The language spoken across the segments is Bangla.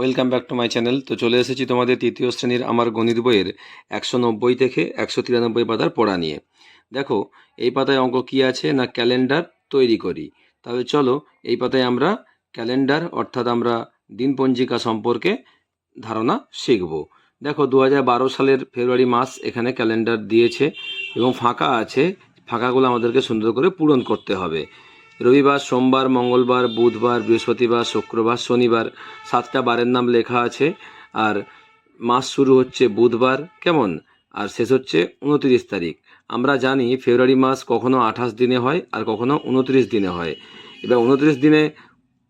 Welcome back to my channel তো চলে এসেছি তোমাদের তৃতীয় শ্রেণির আমার গণিত বইয়ের একশো নব্বই থেকে একশো তিরানব্বই পাতার পড়া নিয়ে। দেখো, এই পাতায় অঙ্ক কী আছে না ক্যালেন্ডার তৈরি করি? তবে চলো, এই পাতায় আমরা ক্যালেন্ডার অর্থাৎ আমরা দিন পঞ্জিকা সম্পর্কে ধারণা শিখব। দেখো দু সালের ফেব্রুয়ারি মাস এখানে ক্যালেন্ডার দিয়েছে এবং ফাঁকা আছে। ফাঁকাগুলো আমাদেরকে সুন্দর করে পূরণ করতে হবে। রবিবার, সোমবার, মঙ্গলবার, বুধবার, বৃহস্পতিবার, শুক্রবার, শনিবার সাতটা বারের নাম লেখা আছে। আর মাস শুরু হচ্ছে বুধবার, কেমন? আর শেষ হচ্ছে উনত্রিশ তারিখ। আমরা জানি ফেব্রুয়ারি মাস কখনো আঠাশ দিনে হয় আর কখনো উনত্রিশ দিনে হয়। এবার উনত্রিশ দিনে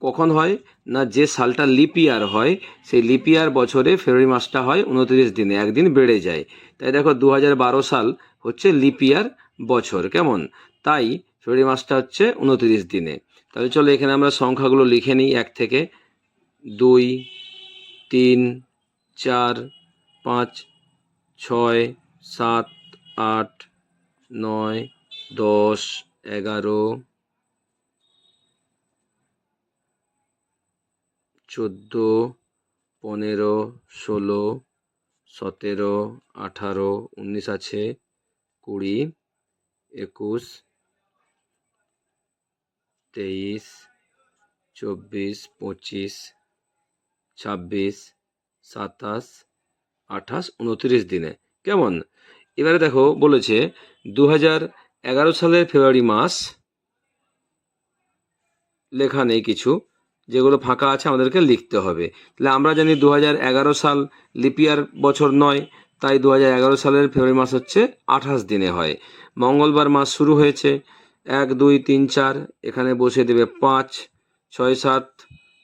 কখন হয় না যে সালটা লিপ ইয়ার হয়, সেই লিপ ইয়ার বছরে ফেব্রুয়ারি মাসটা হয় উনত্রিশ দিনে, একদিন বেড়ে যায়। তাই দেখো দু সাল হচ্ছে লিপ ইয়ার বছর, কেমন? তাই ফেব্রুয়ারি মাসটা হচ্ছে উনত্রিশ দিনে। তাহলে চলো এখানে আমরা সংখ্যাগুলো লিখে নিই, এক থেকে দুই, তিন, চার, পাঁচ, ছয়, সাত, আট, নয়, দশ, এগারো, চোদ্দ, পনেরো, ষোলো, সতেরো, আঠারো, উনিশ আছে, কুড়ি, একুশ তেইশ, চব্বিশ, পঁচিশ, ছাব্বিশ, সাতাশ, আঠাশ, উনত্রিশ দিনে। কেমন? এবারে দেখো বলেছে দু হাজার এগারো সালের ফেব্রুয়ারি মাস লেখা নেই কিছু, যেগুলো ফাঁকা আছে আমাদেরকে লিখতে হবে। তাহলে আমরা জানি দু এগারো সাল লিপিয়ার বছর নয়, তাই দু এগারো সালের ফেব্রুয়ারি মাস হচ্ছে আঠাশ দিনে হয়। মঙ্গলবার মাস শুরু হয়েছে এক, দুই, তিন, চার, এখানে বসিয়ে দেবে পাঁচ, ছয়, সাত,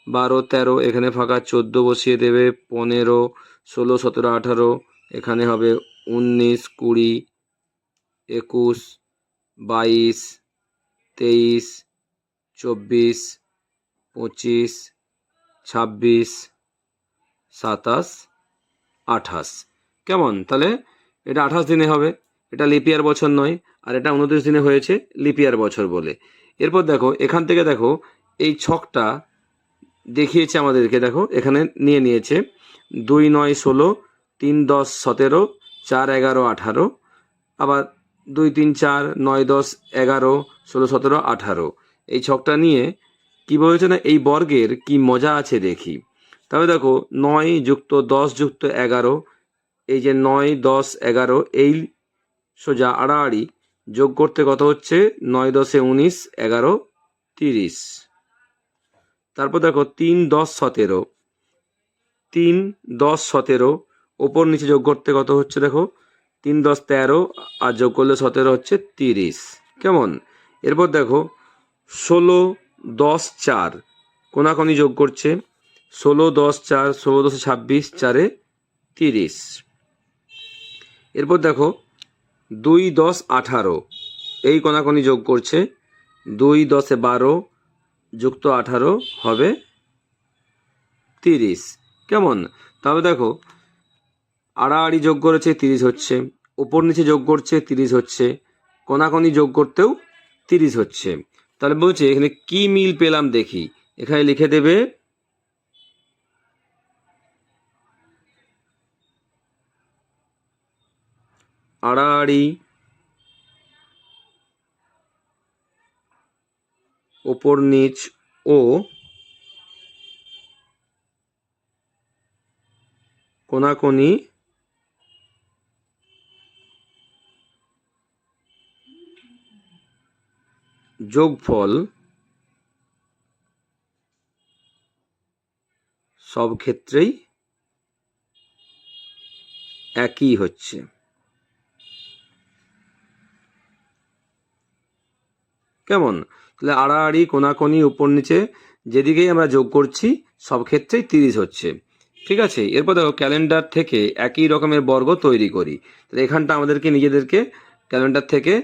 বারো, তেরো, এখানে ফাঁকা চোদ্দ বসিয়ে দেবে পনেরো, ষোলো, সতেরো, আঠারো, এখানে হবে উনিশ, কুড়ি, একুশ, বাইশ, তেইশ, চব্বিশ, পঁচিশ, ছাব্বিশ, সাতাশ, আঠাশ। কেমন? তাহলে এটা আঠাশ দিনে হবে। এটা লিপিয়ার বছর নয়, আর এটা উনত্রিশ দিনে হয়েছে লিপিয়ার বছর বলে। এরপর দেখো, এখান থেকে দেখো, এই ছকটা দেখিয়েছে আমাদেরকে, দেখো, এখানে নিয়ে নিয়েছে দুই নয় ষোলো, তিন দশ সতেরো, চার এগারো আঠারো, আবার দুই তিন চার নয় দশ এগারো ষোলো সতেরো আঠারো। এই ছকটা নিয়ে কি বলেছে না, এই বর্গের কি মজা আছে দেখি। তবে দেখো, নয় যুক্ত দশ যুক্ত এগারো, এই যে নয় দশ এগারো, এই সোজা আড়াআড়ি। যোগ করতে কত হচ্ছে? নয় দশে উনিশ, এগারো, তিরিশ। তারপর দেখো, তিন দশ সতেরো। তিন দশ সতেরো, ওপর নিচে যোগ করতে কত হচ্ছে দেখো? তিন দশ তেরো, আর যোগ করলে সতেরো হচ্ছে তিরিশ। কেমন? এরপর দেখো, ষোলো দশ চার। কোনাকোনি যোগ করছে। ষোলো দশ চার, ষোলো দশে ছাব্বিশ, চারে তিরিশ। এরপর দেখো দুই দশ আঠারো। এই কোনাকোনি যোগ করছে দুই দশে বারো যুক্ত আঠারো হবে তিরিশ। কেমন? তবে দেখো, আড়াআড়ি যোগ করেছে তিরিশ হচ্ছে ওপর নিচে যোগ করছে তিরিশ হচ্ছে, কোনাকোনি যোগ করতেও তিরিশ হচ্ছে। তাহলে বলছে এখানে কি মিল পেলাম দেখি। এখানে লিখে দেবে আড়াআড়ি ওপর নিচ ও কোনাকোনি যোগফল সব ক্ষেত্রেই একই হচ্ছে। কেমন? তাহলে আড়াআড়ি, কোনাকোনি, উপর নিচে যেদিকেই আমরা যোগ করছি, সব ক্ষেত্রেই তিরিশ হচ্ছে। ঠিক আছে? এরপর দেখো, ক্যালেন্ডার থেকে একই রকমের বর্গ তৈরি করি। তাহলে এখানটা আমাদেরকে, নিজেদেরকে ক্যালেন্ডার থেকে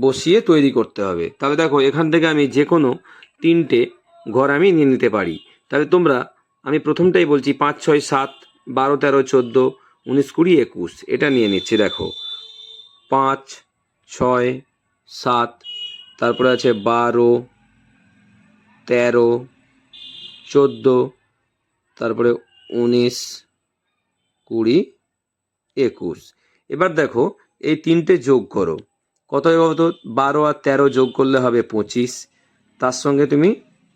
বসিয়ে তৈরি করতে হবে। তাহলে দেখো, এখান থেকে আমি যে কোনো তিনটে ঘর আমি নিয়ে নিতে পারি। তাহলে তোমরা, আমি প্রথমটাই বলছি, পাঁচ, ছয়, সাত, বারো, তেরো, চোদ্দ, উনিশ, কুড়ি, একুশ। এটা নিয়ে নিচ্ছি, দেখো। পাঁচ, ছয়, সাত তারপরে আছে বারো, তেরো, চোদ্দ, তারপরে উনিশ, কুড়ি, একুশ। এবার দেখো, এই তিনটে যোগ করো। কত হবে বারো আর তেরো যোগ করলে হবে পঁচিশ। তার সঙ্গে তুমি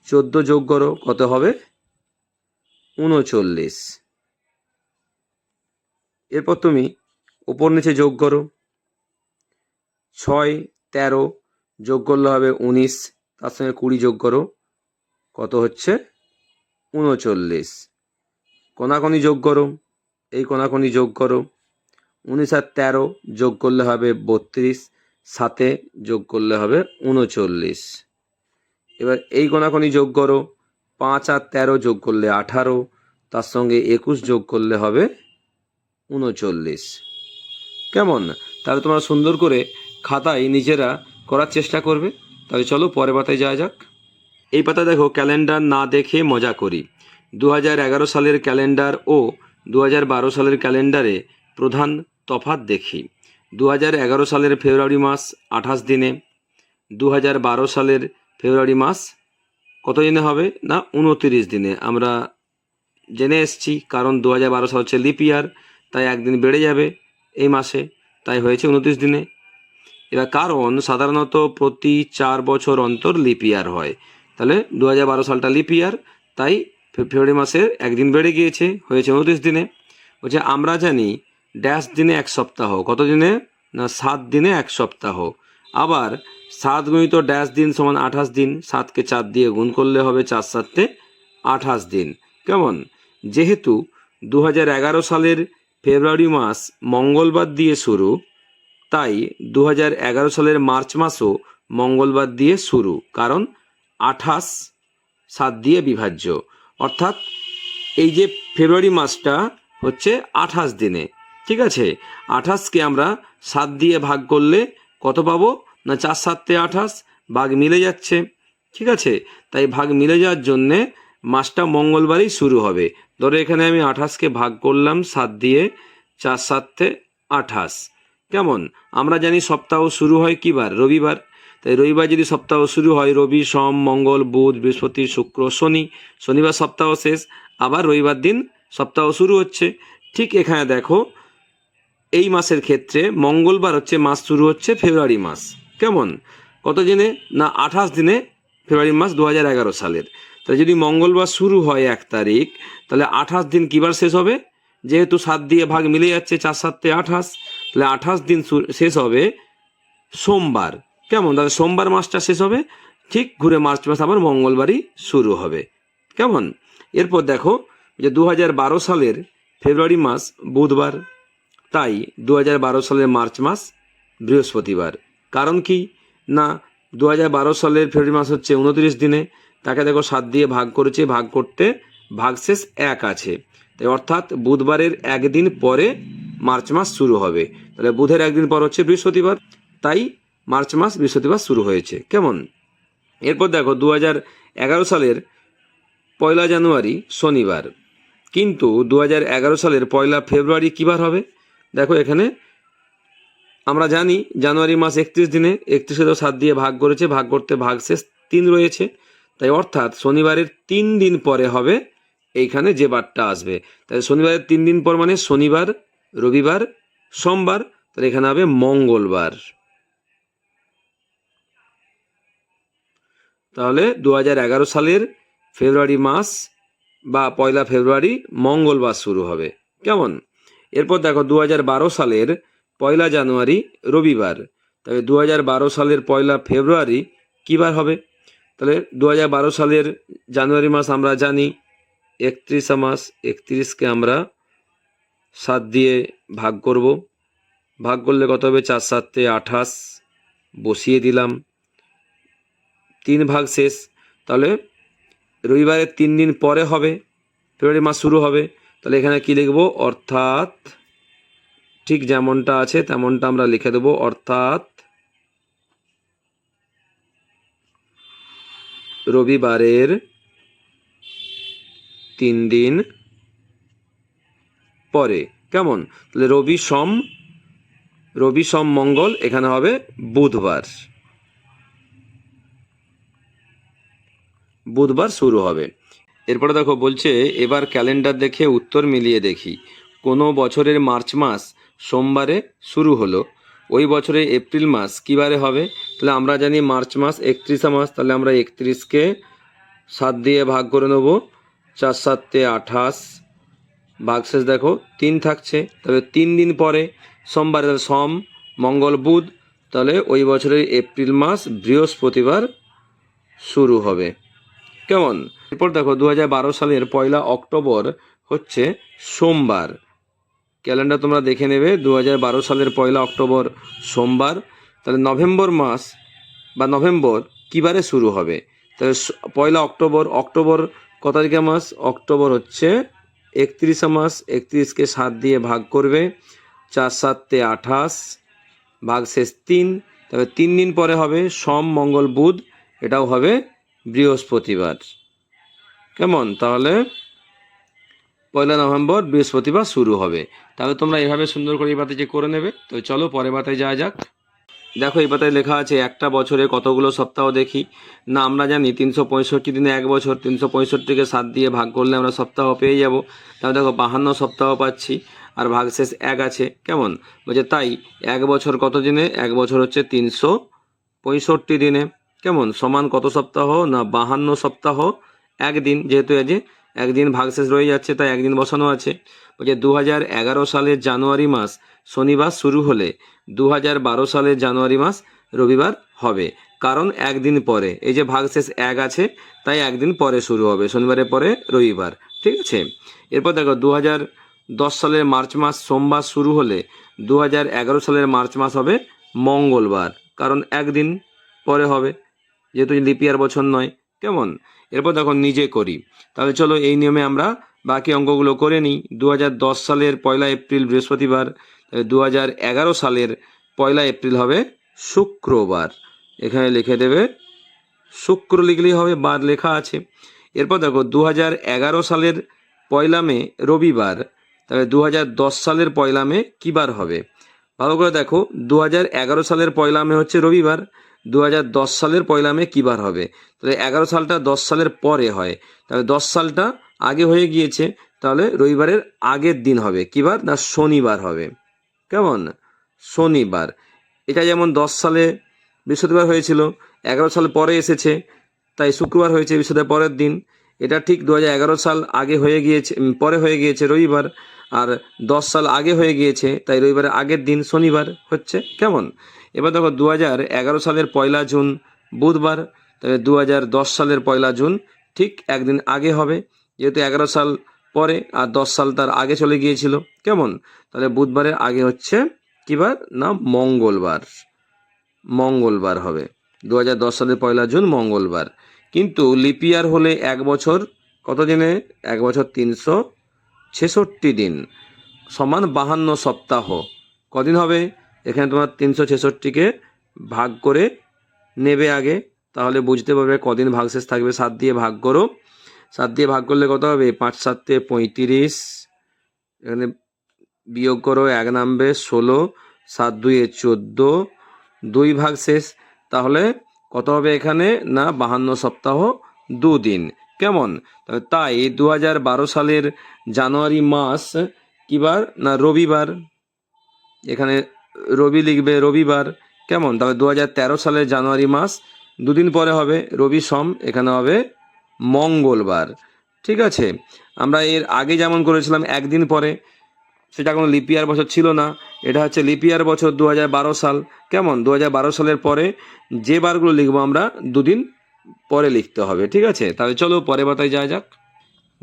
চোদ্দ যোগ করো, কত হবে? উনচল্লিশ। এরপর তুমি ওপর নিচে যোগ করো। ছয়, তেরো যোগ করলে হবে উনিশ, তার সঙ্গে কুড়ি যোগ করো, কত হচ্ছে? উনচল্লিশ। কোনাকনি যোগ করো, এই কোনাকনি যোগ করো। উনিশ আর তেরো যোগ করলে হবে বত্রিশ সাথে যোগ করলে হবে উনচল্লিশ। এবার এই কোনাকনি যোগ করো, পাঁচ আর তেরো যোগ করলে আঠারো, তার সঙ্গে একুশ যোগ করলে হবে উনচল্লিশ। কেমন? তাহলে তোমরা সুন্দর করে খাতায় নিজেরা করার চেষ্টা করবে। তাহলে চলো পরের পাতায় যাওয়া যাক। এই পাতা দেখো, ক্যালেন্ডার না দেখে মজা করি। দু সালের ক্যালেন্ডার ও দু সালের ক্যালেন্ডারে প্রধান তফাৎ দেখি। দু সালের ফেব্রুয়ারি মাস আঠাশ দিনে দু সালের ফেব্রুয়ারি মাস কত দিনে হবে না উনতিরিশ দিনে? আমরা জেনে এসছি, কারণ দু সাল হচ্ছে লিপ ইয়ার, তাই একদিন বেড়ে যাবে এই মাসে, তাই হয়েছে উনত্রিশ দিনে। এবার কারণ সাধারণত প্রতি চার বছর অন্তর লিপ ইয়ার হয়। তাহলে দু বারো সালটা লিপ ইয়ার তাই ফেব্রুয়ারি মাসের একদিন বেড়ে গিয়েছে, হয়েছে উনত্রিশ দিনে। বলছে, আমরা জানি ড্যাশ দিনে এক সপ্তাহ, কত দিনে? না, সাত দিনে এক সপ্তাহ। আবার সাত গুণিত ড্যাশ দিন সমান আঠাশ দিন, সাতকে চার দিয়ে গুণ করলে হবে চার সাতে আঠাশ দিন। কেমন? যেহেতু দু সালের ফেব্রুয়ারি মাস মঙ্গলবার দিয়ে শুরু তাই দু সালের মার্চ মাসও মঙ্গলবার দিয়ে শুরু, কারণ আঠাশ সাত দিয়ে বিভাজ্য। অর্থাৎ এই যে ফেব্রুয়ারি মাসটা হচ্ছে আঠাশ দিনে, ঠিক আছে? আঠাশকে আমরা সাত দিয়ে ভাগ করলে কত পাবো? না, চার সাততে আঠাশ, ভাগ মিলে যাচ্ছে, ঠিক আছে? তাই ভাগ মিলে যাওয়ার জন্যে মাসটা মঙ্গলবারই শুরু হবে। ধরো এখানে আমি আঠাশকে ভাগ করলাম সাত দিয়ে, চার সাততে আঠাশ। কেমন? আমরা জানি সপ্তাহ শুরু হয় কী বার রবিবার। তাই রবিবার যদি সপ্তাহ শুরু হয়, রবি, সোম, মঙ্গল, বুধ, বৃহস্পতি, শুক্র, শনি। শনিবার সপ্তাহ শেষ, আবার রবিবার দিন সপ্তাহ শুরু হচ্ছে। ঠিক এখানে দেখো, এই মাসের ক্ষেত্রে মঙ্গলবার হচ্ছে মাস শুরু হচ্ছে ফেব্রুয়ারি মাস। কেমন? কত দিনে? না, আঠাশ দিনে ফেব্রুয়ারি মাস দু হাজার এগারো সালের। তাহলে যদি মঙ্গলবার শুরু হয় এক তারিখ, তাহলে আঠাশ দিন কিবার শেষ হবে? যেহেতু সাত দিয়ে ভাগ মিলে যাচ্ছে, চার সাতে আঠাশ। তাহলে আঠাশ দিন শেষ হবে সোমবার। কেমন? তাহলে সোমবার মাসটা শেষ হবে? ঠিক ঘুরে মার্চ মাস আবার মঙ্গলবারই শুরু হবে। কেমন? এরপর দেখো যে দু সালের ফেব্রুয়ারি মাস বুধবার, তাই দু সালের মার্চ মাস বৃহস্পতিবার। কারণ কি? না দু সালের ফেব্রুয়ারি মাস হচ্ছে উনত্রিশ দিনে। তাকে দেখো সাত দিয়ে ভাগ করেছে, ভাগ করতে ভাগশেষ এক আছে। তাই অর্থাৎ বুধবারের একদিন পরে মার্চ মাস শুরু হবে। তাহলে বুধের একদিন পর হচ্ছে বৃহস্পতিবার, তাই মার্চ মাস বৃহস্পতিবার শুরু হয়েছে। কেমন? এরপর দেখো দু এগারো সালের পয়লা জানুয়ারি শনিবার। কিন্তু দু এগারো সালের পয়লা ফেব্রুয়ারি কিবার হবে? দেখো এখানে, আমরা জানি জানুয়ারি মাস একত্রিশ দিনে, একত্রিশে তো সাত দিয়ে ভাগ করেছে, ভাগ করতে ভাগ শেষ তিন রয়েছে। তাই অর্থাৎ শনিবারের তিন দিন পরে হবে, এইখানে যে বারটা আসবে। তাই শনিবারের তিন দিন পর মানে শনিবার রবিবার, সোমবার, তাহলে এখানে হবে মঙ্গলবার। তাহলে দু সালের ফেব্রুয়ারি মাস বা পয়লা ফেব্রুয়ারি মঙ্গলবার শুরু হবে। কেমন? এরপর দেখো দু সালের পয়লা জানুয়ারি রবিবার। তবে দু সালের পয়লা ফেব্রুয়ারি কী বার হবে? তাহলে দু সালের জানুয়ারি মাস আমরা জানি, একত্রিশা মাস, একত্রিশকে আমরা সাত দিয়ে ভাগ করব। ভাগ করলে কত হবে? চার, সাতে আঠাশ। বসিয়ে দিলাম। তিন ভাগ শেষ। তাহলে রবিবারের তিন দিন পরে হবে। ফেব্রুয়ারি মাস শুরু হবে। তাহলে এখানে কি লিখব? অর্থাৎ ঠিক যেমনটা আছে, তেমনটা আমরা লিখে দেব। অর্থাৎ রবিবারের তিন দিন পরে। কেমন? তাহলে রবি সোম, রবি সম মঙ্গল, এখানে হবে বুধবার। বুধবার শুরু হবে। এরপরে দেখো বলছে, এবার ক্যালেন্ডার দেখে উত্তর মিলিয়ে দেখি। কোনো বছরের মার্চ মাস সোমবারে শুরু হলো। ওই বছরে এপ্রিল মাস কী বারে হবে? তাহলে আমরা জানি মার্চ মাস একত্রিশে মাস, তাহলে আমরা একত্রিশকে সাত দিয়ে ভাগ করে নেব, চার সাতে আঠাশ ভাগশেষ দেখো, তিন থাকছে। তবে তিন দিন পরে সোমবার সোম, মঙ্গল, বুধ, তাহলে ওই বছরের এপ্রিল মাস, বৃহস্পতিবার শুরু হবে। কেমন? এরপর দেখো দু হাজার বারো সালের পয়লা অক্টোবর হচ্ছে সোমবার। ক্যালেন্ডার তোমরা দেখে নেবে দু হাজার বারো সালের পয়লা অক্টোবর সোমবার। তাহলে নভেম্বর মাস বা নভেম্বর কী বারে শুরু হবে? তাহলে পয়লা অক্টোবর অক্টোবর কত তারিখে মাস? অক্টোবর হচ্ছে একত্রিশে মাস, একত্রিশকে সাত দিয়ে ভাগ করবে, চার সাতে আঠাশ, ভাগ শেষ তিন, তবে তিন দিন পরে হবে সোম, মঙ্গল, বুধ, এটাও হবে বৃহস্পতিবার। কেমন? তাহলে পয়লা নভেম্বর বৃহস্পতিবার শুরু হবে। তাহলে তোমরা এভাবে সুন্দর করে এই পাতায় যে করে নেবে। তো চলো পরের পাতায় যাওয়া যাক। দেখো, এই পাতায় লেখা আছে, একটা বছরে কতগুলো সপ্তাহ দেখি। না, আমরা জানি তিনশো পঁয়ষট্টি দিনে এক বছর, তিনশো পঁয়ষট্টিকে সাত দিয়ে ভাগ করলে আমরা সপ্তাহ পেয়ে যাব। তাহলে দেখো, বাহান্ন সপ্তাহ পাচ্ছি, আর ভাগশেষ এক আছে। কেমন? বলছে, তাই, এক বছর কত দিনে? এক বছর হচ্ছে তিনশো পঁয়ষট্টি দিনে। কেমন? সমান কত সপ্তাহ? না, বাহান্ন সপ্তাহ একদিন যেহেতু এই যে একদিন ভাগশেষ রয়ে যাচ্ছে, তাই একদিন বসানো আছে। বলছে দু হাজার এগারো সালের জানুয়ারি মাস শনিবার শুরু হলে দু হাজার বারো সালের জানুয়ারি মাস রবিবার হবে। কারণ একদিন পরে, এই যে ভাগশেষ এক আছে, তাই একদিন পরে শুরু হবে, শনিবারের পরে রবিবার, ঠিক আছে? এরপর দেখো দু হাজার দশ সালের মার্চ মাস সোমবার শুরু হলে দু হাজার এগারো সালের মার্চ মাস হবে মঙ্গলবার, কারণ একদিন পরে হবে, যেহেতু লিপিয়ার বছর নয়, কেমন? এরপর দেখো নিজে করি। তাহলে চলো এই নিয়মে আমরা বাকি অঙ্কগুলো করে নিই। দু হাজার দশ সালের পয়লা এপ্রিল বৃহস্পতিবার দু সালের পয়লা এপ্রিল হবে শুক্রবার। এখানে লিখে দেবে, শুক্র লিখলেই হবে, বার লেখা আছে। এরপর দেখো দু সালের পয়লা মে, রবিবার, তাহলে দু হাজার দশ সালের পয়লা মে কী বার হবে? ভালো করে দেখো দু সালের পয়লা মে হচ্ছে রবিবার দু হাজার দশ সালের পয়লা মে কী বার হবে? তাহলে এগারো সালটা দশ সালের পরে হয়। তাহলে দশ সালটা আগে হয়ে গিয়েছে, তাহলে রবিবারের আগের দিন হবে। কী বার? না, শনিবার হবে। কেমন? শনিবার। এটা যেমন দশ সালে বৃহস্পতিবার হয়েছিল, এগারো সাল পরে এসেছে, তাই শুক্রবার হয়েছে বৃহস্পতিবার পরের দিন। এটা ঠিক দু সাল আগে হয়ে গিয়েছে পরে হয়ে গিয়েছে রবিবার। আর দশ সাল আগে হয়ে গিয়েছে, তাই রবিবারের আগের দিন শনিবার হচ্ছে। কেমন? এবার দেখো দু এগারো সালের পয়লা জুন, বুধবার তবে দু দশ সালের পয়লা জুন, ঠিক একদিন আগে হবে, যেহেতু এগারো সাল পরে আর দশ সাল তার আগে চলে গিয়েছিল। কেমন? তাহলে বুধবারের আগে হচ্ছে কী বার না, মঙ্গলবার। মঙ্গলবার হবে। দু সালের পয়লা জুন, মঙ্গলবার। কিন্তু লিপিয়ার হলে এক বছর, কত দিনে? এক বছর তিনশো ছেষট্টি দিন, সমান বাহান্ন সপ্তাহ। কদিন হবে? এখানে তোমার তিনশো ছেষট্টিকে ভাগ করে নেবে আগে, তাহলে বুঝতে পারবে কদিন ভাগশেষ থাকবে। সাত দিয়ে ভাগ করো। সাত দিয়ে ভাগ করলে কত হবে? পাঁচ সাতে পঁয়ত্রিশ। এখানে বিয়োগ করো, এক নামবে ষোলো, সাত দুইয়ে চোদ্দ। দুই ভাগ শেষ তাহলে কত হবে এখানে? না, বাহান্ন সপ্তাহ, দুদিন। কেমন? তাই দু হাজার বারো সালের জানুয়ারি মাস কিবার না রবিবার? এখানে রবি লিখবে রবিবার। কেমন? তবে দু হাজার তেরো সালের জানুয়ারি মাস, দুদিন পরে হবে রবি সম, এখানে হবে মঙ্গলবার। ঠিক আছে? আমরা এর আগে যেমন করেছিলাম একদিন পরে, সেটা কোনো লিপিয়ার বছর ছিল না। এটা হচ্ছে লিপিয়ার বছর দু হাজার বারো সাল। কেমন? দু হাজার বারো সালের পরে যে বারগুলো লিখব আমরা, দুদিন পরে লিখতে হবে, ঠিক আছে? তাহলে চলো পরে বাতায় যাওয়া যাক।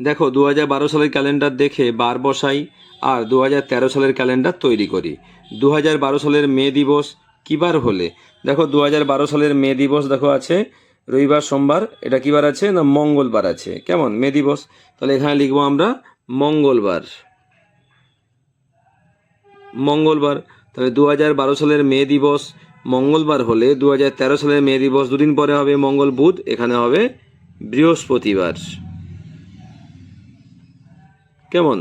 দেখো দু হাজার বারো সালের ক্যালেন্ডার দেখে বার বসাই আর দুহাজার তেরো সালের ক্যালেন্ডার তৈরি করি। দু হাজার বারো সালের মে দিবস কী বার হলে? দেখো দু হাজার বারো সালের মে দিবস দেখো আছে, রবিবার, সোমবার, এটা কী বার আছে না মঙ্গলবার আছে? কেমন? মে দিবস। তাহলে এখানে লিখব আমরা মঙ্গলবার। মঙ্গলবার। তাহলে দু হাজার বারো সালের মে দিবস মঙ্গলবার হলে দু হাজার তেরো সালের মে দিবস দুদিন পরে হবে মঙ্গল বুধ, এখানে হবে বৃহস্পতিবার। কেমন?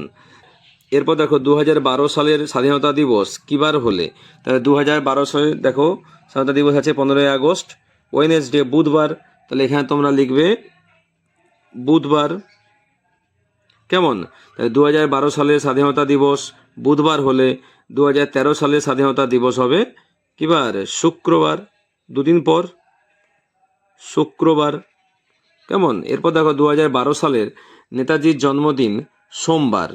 এরপর দেখো দু হাজার বারো সালের স্বাধীনতা দিবস কিবার হলে? তাহলে দু হাজার বারো সালে দেখো, স্বাধীনতা দিবস আছে পনেরোই আগস্ট ওয়েনেসডে বুধবার। তাহলে এখানে তোমরা লিখবে বুধবার। কেমন? তাহলে দু হাজার বারো সালের স্বাধীনতা দিবস বুধবার হলে দু হাজার তেরো সালের স্বাধীনতা দিবস হবে কিবার শুক্রবার। দুদিন পর। শুক্রবার। কেমন? এরপর দেখো দু হাজার বারো সালের নেতাজির জন্মদিন সোমবার।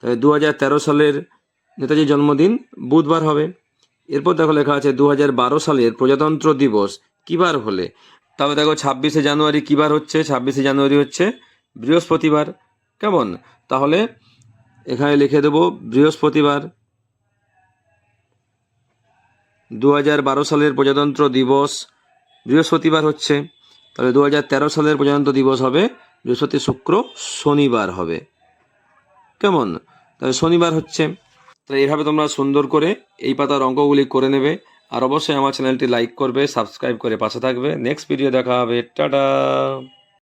তাহলে দু হাজার তেরো সালের নেতাজির জন্মদিন বুধবার হবে। এরপর দেখো লেখা আছে দু হাজার বারো সালের প্রজাতন্ত্র দিবস কিবার হলে? তবে দেখো ছাব্বিশে জানুয়ারি কিবার হচ্ছে? ছাব্বিশে জানুয়ারি হচ্ছে বৃহস্পতিবার। কেমন? তাহলে এখানে লিখে দেবো বৃহস্পতিবার। দু হাজার বারো সালের প্রজাতন্ত্র দিবস বৃহস্পতিবার হচ্ছে। তাহলে দু হাজার তেরো সালের প্রজাতন্ত্র দিবস হবে, বৃহস্পতি শুক্র শনিবার হবে। কেমন? তাহলে শনিবার হচ্ছে। তাহলে এইভাবে তোমরা সুন্দর করে এই পাতার অঙ্কগুলি করে নেবে। আর অবশ্যই আমার চ্যানেলটি লাইক করবে, সাবস্ক্রাইব করে পাশে থাকবে। নেক্সট ভিডিও দেখা হবে। টাটা!